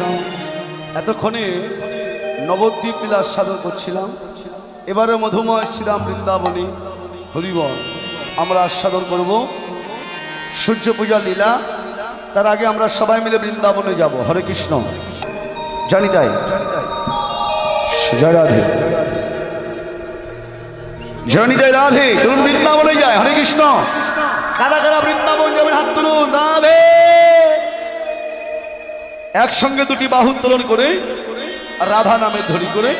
কৃষ্ণ এতক্ষণে নবদ্বীপ লীলা সাধন করছিলাম। এবারে মধুময় শ্রীরাম বৃন্দাবনী হরিবল। আমরা আস্বাদন করব। সূর্য পূজার লীলা, তার আগে আমরা সবাই মিলে বৃন্দাবনে যাব। হরে কৃষ্ণ। জানি তাই। জয় রাধে। জানি তাই রাধে। চলুন বৃন্দাবনে যায় হরে কৃষ্ণ। কারা কারা বৃন্দাবন যাবেন হাত তুলুন। রাধে। একসঙ্গে দুটি বাহু উত্তোলন করে রাধা নামে ধরি করে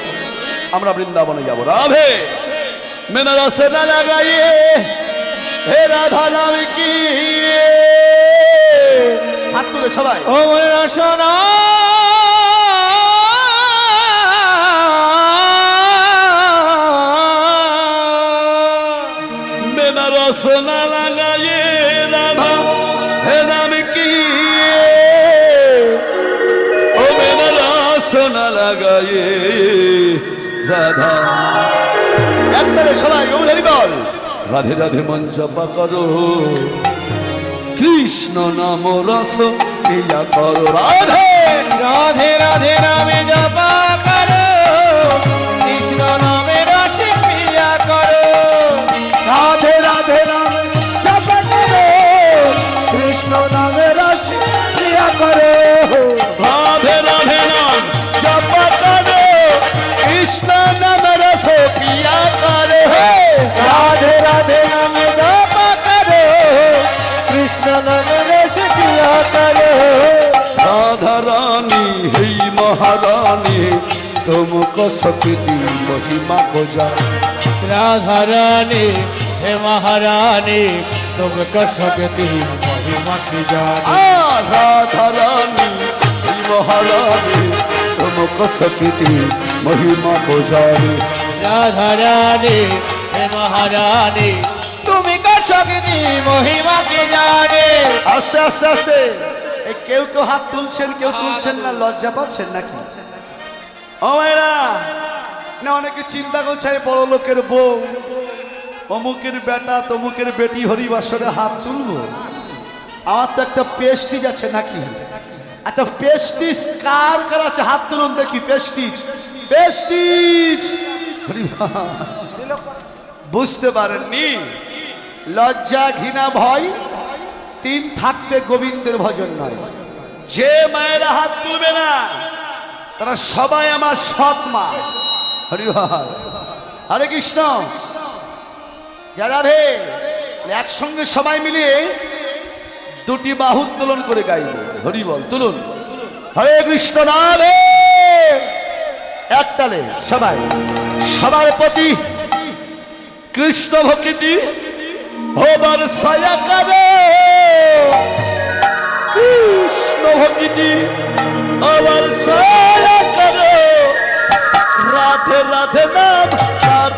আমরা বৃন্দাবনে যাব। রাধে! মেনা না লাগাইয়ে হে রাধা নাম কি? হাত তুলে সবাই। ও মনে রসনা লাগাইয়ে রাধা একবারে সবাই হরি বল। রাধে রাধে মন জপা করো। কৃষ্ণ নাম রস ক্রিয়া করো। রাধে। রাধে রাধে নামে জপা। তুমকো শক্তি মহিমা को जा राधा रानी हे महारानी तुमको शक्ति महिमा की जानी राधा रानी हेई মহারানী तुमको शक्ति महिमा को जाने राधा रानी हे महारानी तुमको शक्ति महिमा की जाने আস্তে আস্তে আস্তে এই কেউ কেউ হাত তুলছেন কেউ তুলছেন না লজ্জা পাচ্ছেন নাকি ও মায়েরা না, অনেকে চিন্তা করছে বড় লোকের বউ। অমুকের বেটা, তমুকের বেটি হরিবাসরে হাত তুলবো। আমার তো একটা পেস্টিজ আছে নাকি? একটা পেস্টিজ কার কার আছে? হাত তুলুন দেখি পেস্টিজ পেস্টিজ বুঝতে পারেননি? লজ্জা, ঘৃণা, ভয়, তিন থাকতে গোবিন্দের ভজন নয়। যে মায়েরা হাত তুলবে না তারা সবাই আমার সৎ মা। হরি হরে। কৃষ্ণ। যারা রে, একসঙ্গে সবাই মিলিয়ে দুটি বাহু উত্তোলন করে গাইব। হরি বল, তুলুন। হরে কৃষ্ণ রাধে একতালে সবাই, সবার প্রতি কৃষ্ণ ভক্তি হবার করে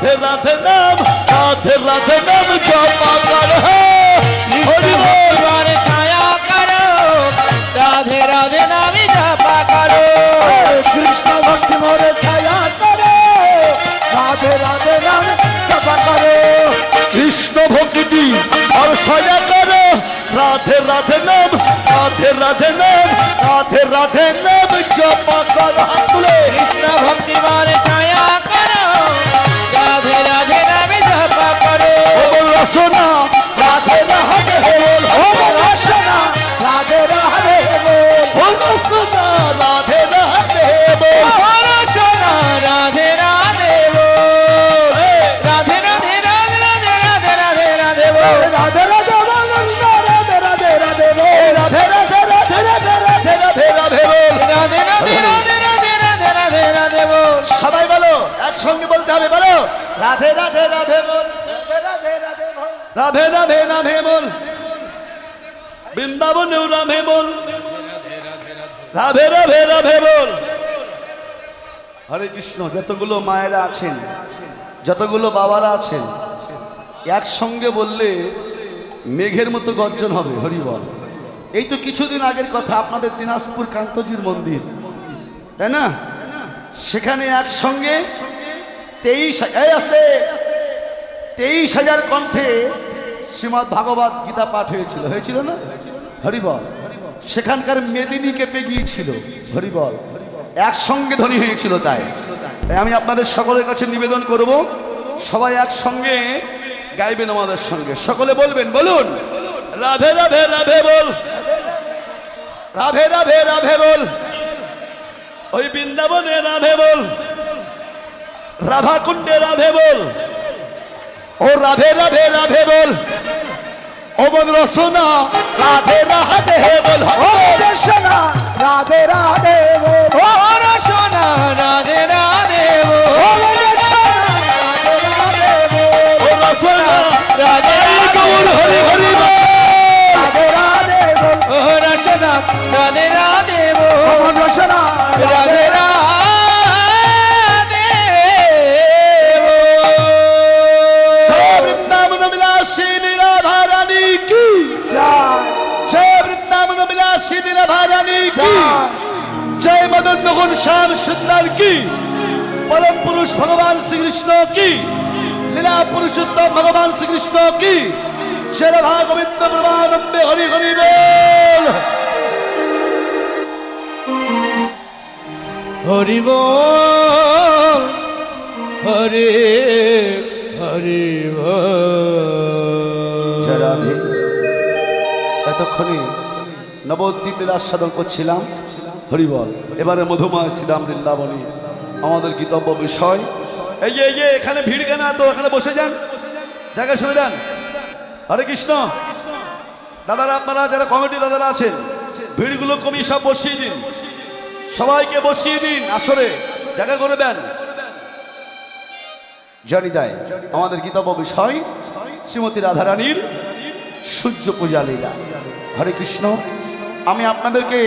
রাধে রাধে নাম রাধে রাধে নাম জমা করো। হরি হর। ছায়া করো রাধে রাধে নাম জপা করো। কৃষ্ণ ভক্তি মোর ছায়া করো রাধে রাধে নাম জপা করো। কৃষ্ণ ভক্তি আর ছায়া করো। রাধে রাধে নাম রাধে রাধে নাম রাধে রাধে নাম জপা করো। কৃষ্ণ ভক্তি মোর ছায়া ও বল না রাধে। রাধে রাধে রাধে বল। হরে কৃষ্ণ, যতগুলো মায়েরা আছেন, যতগুলো বাবারা আছেন, একসঙ্গে বললে মেঘের মতো গর্জন হবে, হরি বল। এই তো কিছুদিন আগের কথা, আপনাদের দিনাজপুর কান্তজির মন্দির, তাই না? সেখানে একসঙ্গে তেইশ তেইশ হাজার কণ্ঠে শ্রীমৎ ভাগবত গীতা পাঠ হয়েছিল হয়েছিল না? হরিবল সেখানকার মেদিনী কেঁপে গিয়েছিল হরিবল। একসঙ্গে ধনী হয়েছিল তাই। তাই আমি আপনাদের সকলের কাছে নিবেদন করব, সবাই একসঙ্গে গাইবেন আমাদের সঙ্গে। সকলে বলবেন, বলুন। রাধে রাধে রাধে বল। রাধে রাধে রাধে বল। ওই বৃন্দাবনে রাধে বল। রাধা কুণ্ডে রাধে বল। ও রাধে রাধে রাধে বল। ও মন রসনা রাধে রাধে বল রসনা রাধে রাধে রসনা রাধে রাধে রসনা রাধে রাধে হরি। হরি। মোহন শ্যাম সুন্দর কি? পরম পুরুষ ভগবান শ্রীকৃষ্ণ কি? লীলা পুরুষোত্তম ভগবান শ্রীকৃষ্ণ কি? শের ভাগবিন্দ প্রমানন্দে হরি হরি বল। হরি বল, হরে, হরি রাধে। এতক্ষণে নবদ্বীপ লীলার সাধন করছিলাম। হরিবল এবারে মধুময় শ্রীরাম বৃন্দাবনী আমাদের গীতব্য বিষয়। এই যে এই যে, এখানে ভিড় কেন তো এখানে বসে যান। জায়গা শুনে যান। হরে কৃষ্ণ। দাদারা আপনারা, যারা কমিটি দাদারা আছেন, ভিড়গুলো কমিয়ে সব বসিয়ে দিন। সবাইকে বসিয়ে দিন আসরে। জায়গা করে দেন। জানি দেয় আমাদের গীতব্য বিষয়, শ্রীমতী রাধারানীর সূর্য পূজা লীলা। হরে কৃষ্ণ। আমি আপনাদেরকে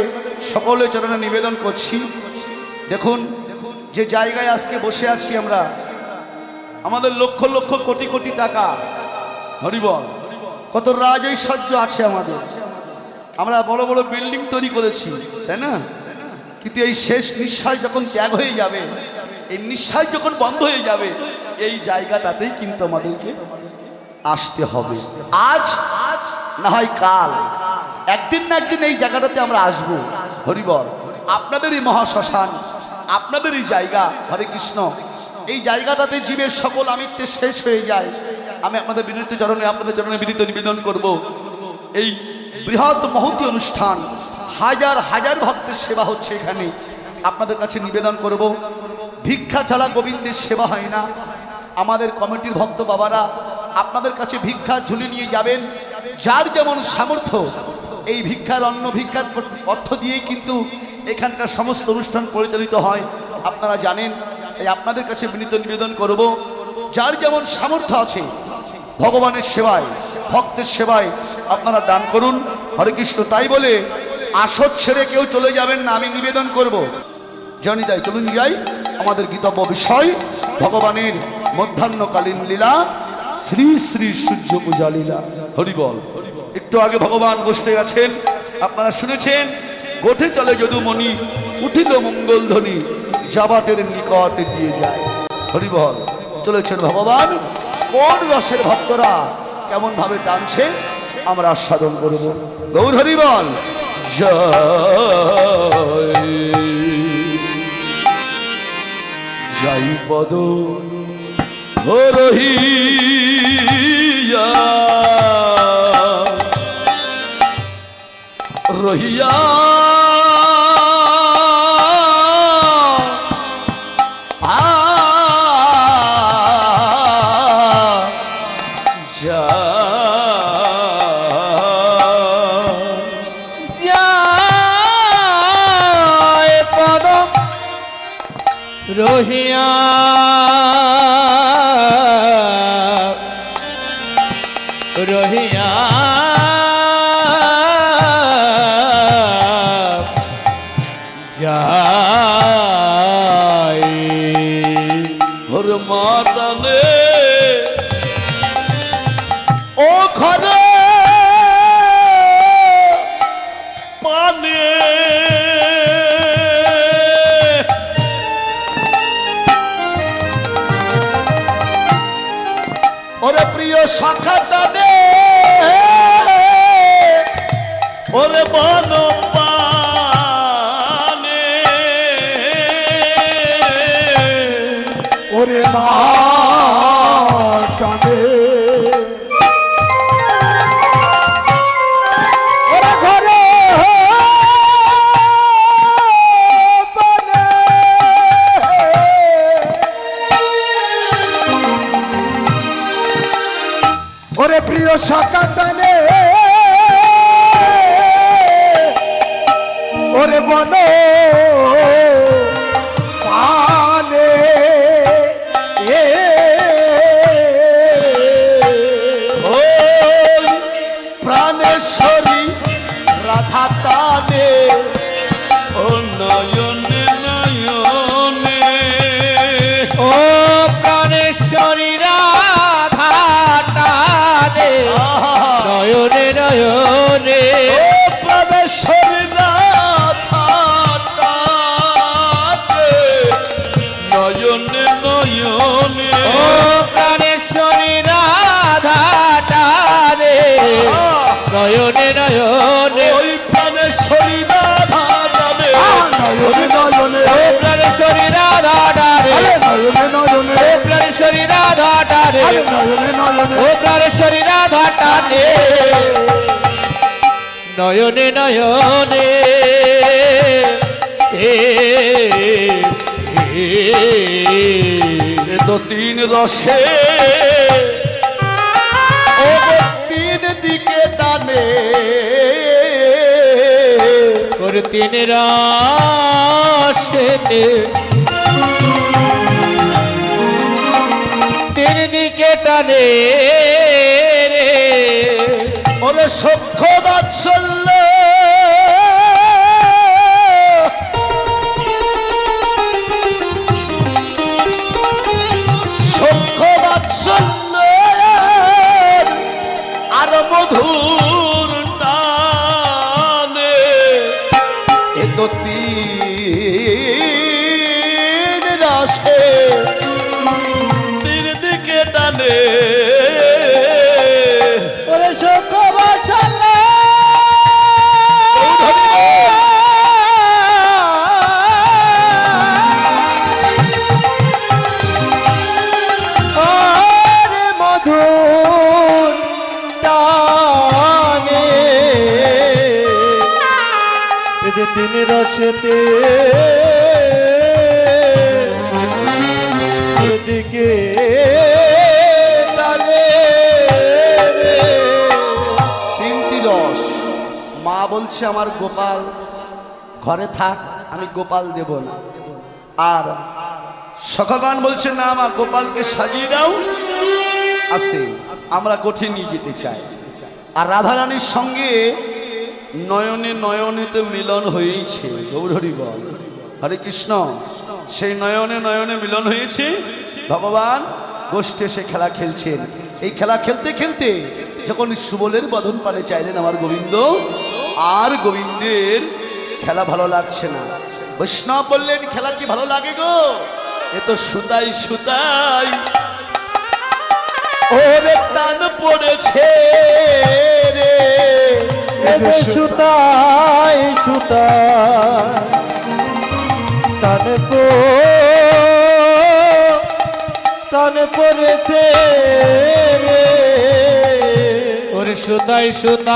সকলের চরণে নিবেদন করছি। দেখুন যে জায়গায় আজকে বসে আছি আমরা আমাদের লক্ষ লক্ষ কোটি কোটি টাকা। হরিবল কত রাজৈশ্বর্য আছে আমাদের। আমরা বড় বড় বিল্ডিং তৈরি করেছি তাই না? কিন্তু এই শেষ নিঃশ্বাস যখন ত্যাগ হয়ে যাবে এই নিঃশ্বাস যখন বন্ধ হয়ে যাবে এই জায়গাটাতেই কিন্তু আমাদেরকে আসতে হবে। আজ আজ না হয় কাল। একদিন না একদিন এই জায়গাটাতে আমরা আসব। হরিবল আপনাদেরই মহাশ্মশান, আপনাদেরই জায়গা, হরে কৃষ্ণ। এই জায়গাটাতে জীবের সকল আমিত্বে শেষ হয়ে যায়। আমি আপনাদের বিনীত চরণে, আপনাদের চরণে বিনীত নিবেদন করব। এই বৃহৎ মহতি অনুষ্ঠান, হাজার হাজার ভক্তের সেবা হচ্ছে এখানে। আপনাদের কাছে নিবেদন করব, ভিক্ষা ছাড়া গোবিন্দের সেবা হয় না। আমাদের কমিটির ভক্ত বাবারা, আপনাদের কাছে ভিক্ষা ঝুলি নিয়ে যাবেন। যার যেমন সামর্থ্য এই ভিক্ষার অন্ন ভিক্ষার অর্থ দিয়েই কিন্তু এখানকার সমস্ত অনুষ্ঠান পরিচালিত হয়। আপনারা জানেন এই আপনাদের কাছে বিনীত নিবেদন করব, যার যেমন সামর্থ্য আছে, ভগবানের সেবায়, ভক্তের সেবায় আপনারা দান করুন। হরে কৃষ্ণ, তাই বলে আসর ছেড়ে কেউ চলে যাবেন না, আমি নিবেদন করব। জানি যাই চলুন যাই, আমাদের গীতব্য বিষয়, ভগবানের মধ্যাহ্নকালীন লীলা, শ্রী শ্রী সূর্য পূজা লীলা হরিবল একটু আগে ভগবান বসতে গেছেন। আপনারা শুনেছেন, গোঠে চলে যদুমণি, উঠিল মঙ্গল ধ্বনি জাবাতের নিকটে দিয়ে যায়। হরিবল চলেছেন ভগবান, কোন রসের ভক্তরা কেমন ভাবে টানছে, আমরা আস্বাদন করব। গৌর হরিবল যাই পদ রহিয়া রহিয়া ওরে প্রিয় শাখা তাদের ওরে বন রাধা ও প্রাণেশ্বরী রাধা টানে ও প্রাণেশ্বরী রাধা টানে নয়নে নয়নে এ, তো তিন রসে ও তিন দিকে টানে ওর তিন রাশেতে টানে রে। ওরে সক্ষ বাৎসল্য সক্ষ বাৎসল্য আর মধুর টানে। এ তো তিন রসে দিকে টানে। ঘরে থাক, আমি গোপাল দেব না। আর সখাগান বলছে, না আমার গোপালকে সাজিয়ে দাও। আসতে, আমরা কোঠে নিয়ে যেতে চাই। আর রাধারানীর সঙ্গে নয়নে নয়নেতে মিলন হয়েছে। গৌরহরি বল। হরে কৃষ্ণ। সেই নয়নে নয়নে মিলন হয়েছে। ভগবান গোষ্ঠে সে খেলা খেলছেন। এই খেলা খেলতে খেলতে যখন সুবলের বদন পানে চাইলেন আমার গোবিন্দ। আর গোবিন্দের খেলা ভালো লাগছে না। বৈষ্ণব বললেন খেলা কি ভালো লাগে গো? এ তো সুতাই সুতাই ওরে টান পড়েছে রে। সুতাই সুতাই। টানে পো টানে পড়েছে রে। ওরে সুতাই সুতাই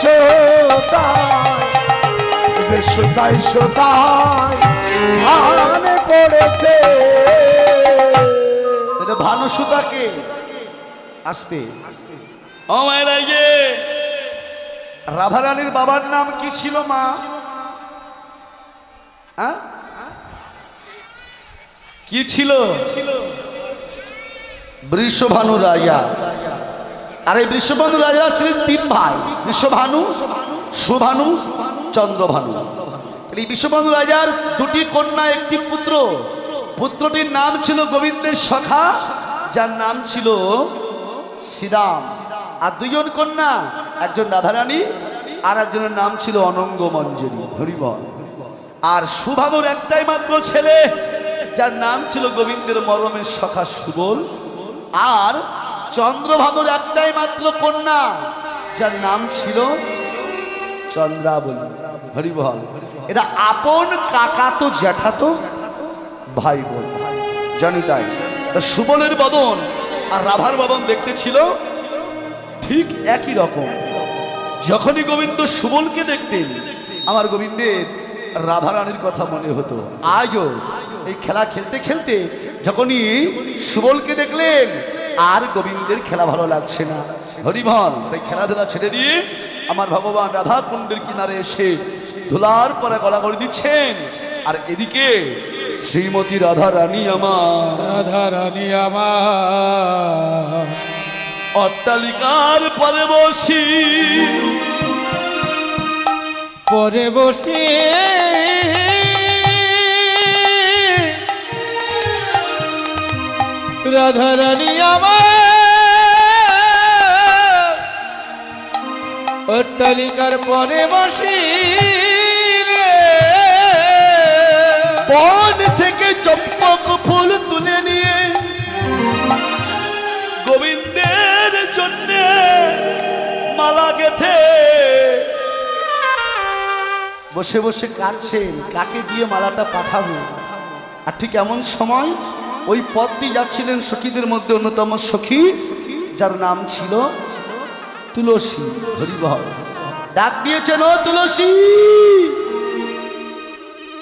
সোতাই সোতাই সোতাই আনে পড়েছে এটা ভানু সুতাকে আসতে। ও ইয়ে রাধারানীর বাবার নাম কি ছিল মা? হ্যাঁ? কি ছিল? বৃষভানু রাজা। আর এই বৃষভানু রাজা ছিলেন তিন ভাই বৃষভানু সুভানু, চন্দ্রভানু। এই বিশ্বভানু রাজার দুটি কন্যা, একটি পুত্র। পুত্রটির নাম ছিল গোবিন্দের সখা, যার নাম ছিল শ্রীরাম। আর দুজন কন্যা, একজন রাধারানী আর একজনের নাম ছিল অনঙ্গ মঞ্জরি, হরিবল। আর সুভানুর একটাই মাত্র ছেলে, যার নাম ছিল গোবিন্দের মরমের সখা সুবল। আর চন্দ্রভানুর একটাই মাত্র কন্যা, যার নাম ছিল চন্দ্রাবলী। হরিবল। এটা আপন কাকা তো জ্যাঠা তো ভাই বোন জানি তাই। সুবলের বদন আর রাভার বদন দেখতে ছিল ঠিক একই রকম। যখনই গোবিন্দ সুবলকে দেখতেন, আমার গোবিন্দের রাধারানীর কথা মনে হতো। আজও এই খেলা খেলতে খেলতে যখনই সুবলকে দেখলেন আর গোবিন্দের খেলা ভালো লাগছে না। হরিভল তাই খেলাধুলা ছেড়ে দিয়ে আমার ভগবান রাধা কুণ্ডের কিনারে এসে ধুলার পরে গলা করে দিচ্ছেন। আর এদিকে শ্রীমতী রাধা রানী আমার। রাধা রানী আমার। অট্টালিকার পরে বসি। পরে বসে রাধা রানী আমার। অট্টালিকার পরে বসি। বন থেকে চম্পক ফুল তুলে নিয়ে গোবিন্দের জন্য মালা গেথে। বসে বসে কাঁদছেন, কাকে দিয়ে মালাটা পাঠাবে? আর ঠিক এমন সময় ওই পথ দিয়ে যাচ্ছিলেন সখীদের মধ্যে অন্যতম সখী, যার নাম ছিল তুলসী। হরিবল ডাক দিয়েছেন, ও তুলসী!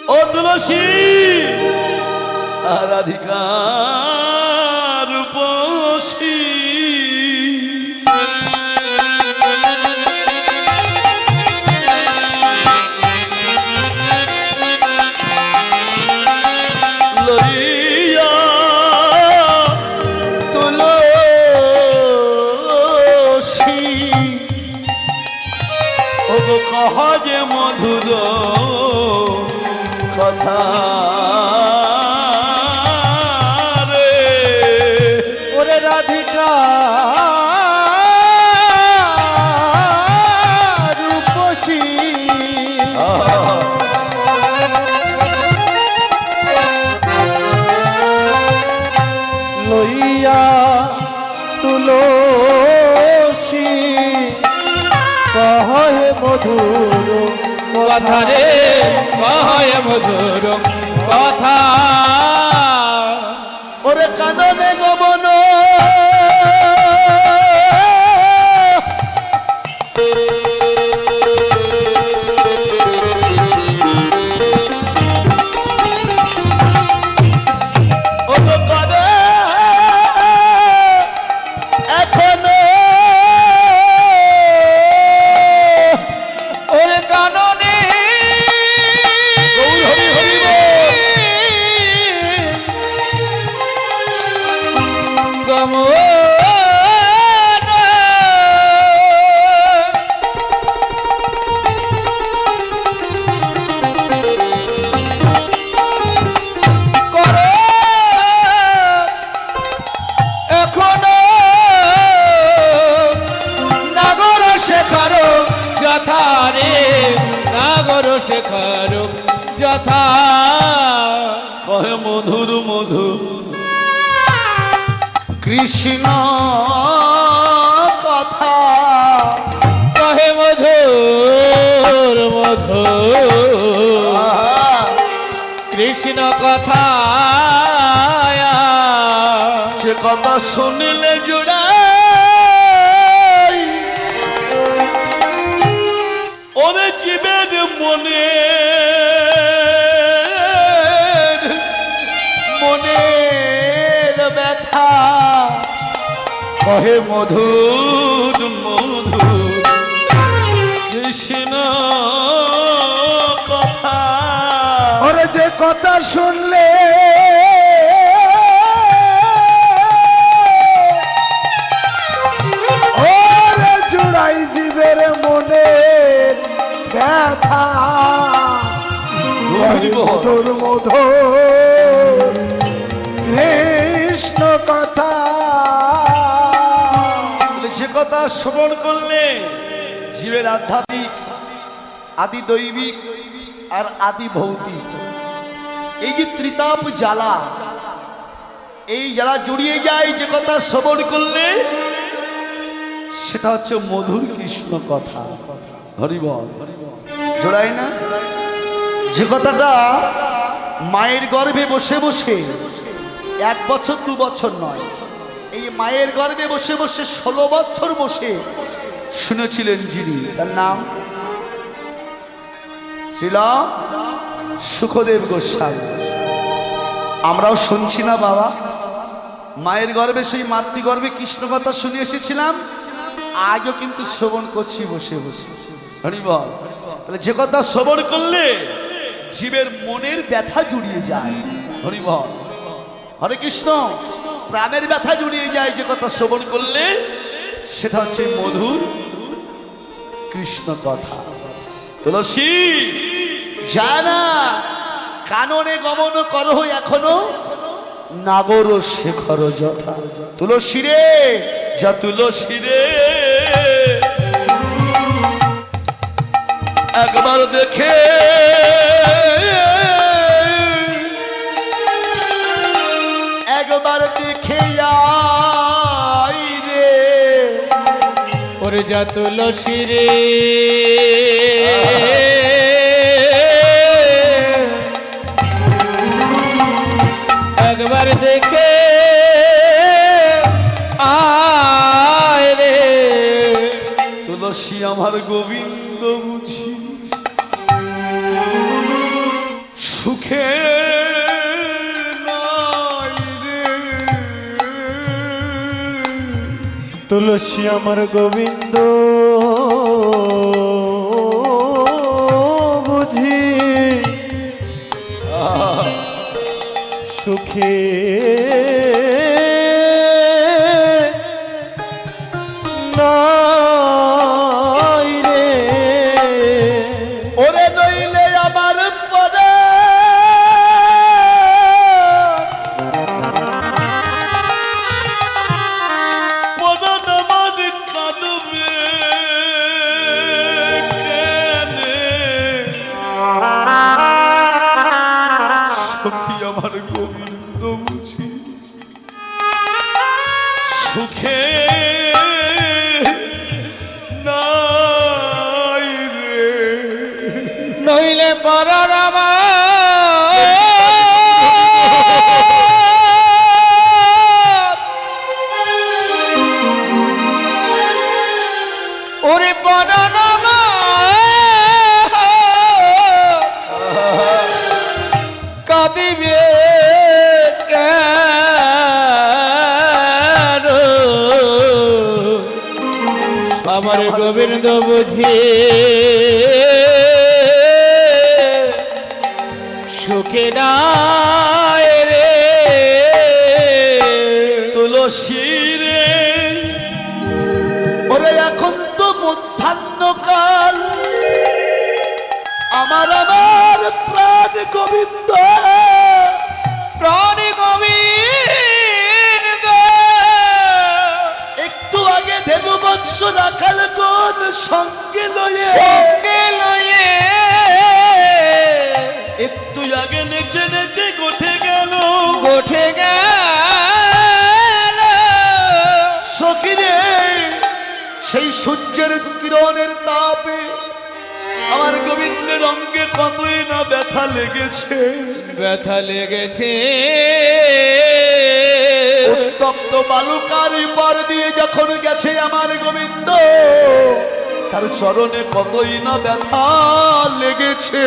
ও তুলসী! রাধিকার কথা। ওরে কাননে। যথা রে নাগর শেখর যথা। কহে মধুর মধুর। কৃষ্ণ কথা। কহে মধুর মধুর। কৃষ্ণ কথা সে কথা শুনলে জুড়াই কহে মধুর মধু কৃষ্ণ কথা। ওরে যে কথা শুনলে ওরে জুড়াই দিবে রে মনের ব্যথা। মধুর মধুর কৃষ্ণ কথা কথা শ্রবণ করলে জীবের আধ্যাত্মিক, আদি দৈবিক আর আদি ভৌতিক। এই যে ত্রিতাপ জ্বালা, এই যারা জড়িয়ে যায় যে কথা শ্রবণ করলে, সেটা হচ্ছে মধুর কৃষ্ণ কথা। হরিবল জোড়াই না? যে কথাটা মায়ের গর্ভে বসে বসে এক বছর, দু বছর নয় এই মায়ের গর্ভে বসে বসে ষোলো বছর বসে শুনেছিলেন যিনি। তার নাম শ্রীরাম সুখদেব গোস্বামী। আমরাও শুনছি না বাবা। মায়ের গর্ভে সেই মাতৃগর্ভে কৃষ্ণ কথা শুনে এসেছিলাম। আজও কিন্তু শ্রবণ করছি বসে বসে। হরিবল তাহলে যে কথা শ্রবণ করলে জীবের মনের ব্যথা জুড়িয়ে যায়। হরিবল হরে কৃষ্ণ। প্রাণের ব্যথা জুড়িয়ে যায় যে কথা শ্রবণ করলে, সেটা হচ্ছে মধুর কৃষ্ণ কথা। তুলসী, জানা, কাননে গমন করহ এখনও, নাগর শেখর যথা। তুলসী রে, যা তুলসী রে। একবার দেখে যা তুলসী রে একবার দেখে আয় রে। তুলসী আমার গোবিন্দ। তুলসী আমার গোবিন্দ। রাখাল কোন সঙ্গে লয়ে? সঙ্গে লয়ে। একটু আগে নেচে নেচে গোঠে গেল। গোঠে গেল। সখিরে সেই সূর্যের কিরণের তাপে আমার গোবিন্দের অঙ্গে কতই না ব্যথা লেগেছে। ব্যথা লেগেছে। উত্তপ্ত বালুকার পর দিয়ে যখন গেছে আমার গোবিন্দ তার চরণে কতই না ব্যথা লেগেছে।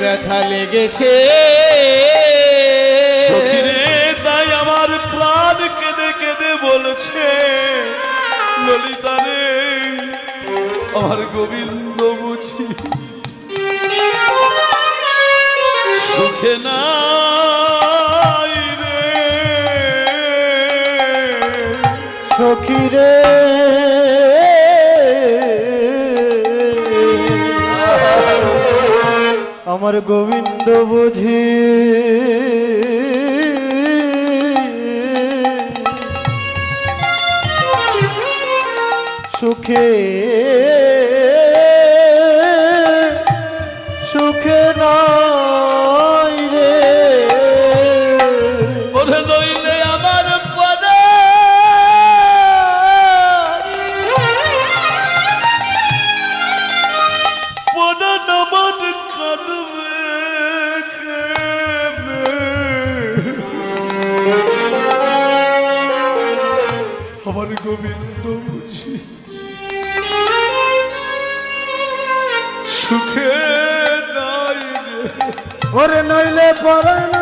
ব্যথা লেগেছে। তাই আমার প্রাণ কেঁদে কেঁদে বলছে ললিতা রে আমার গোবিন্দ বুঝি। সুখে নাই রে। আমার গোবিন্দ বুঝি। সুখে সুখে নাই ওরে নইলে পরে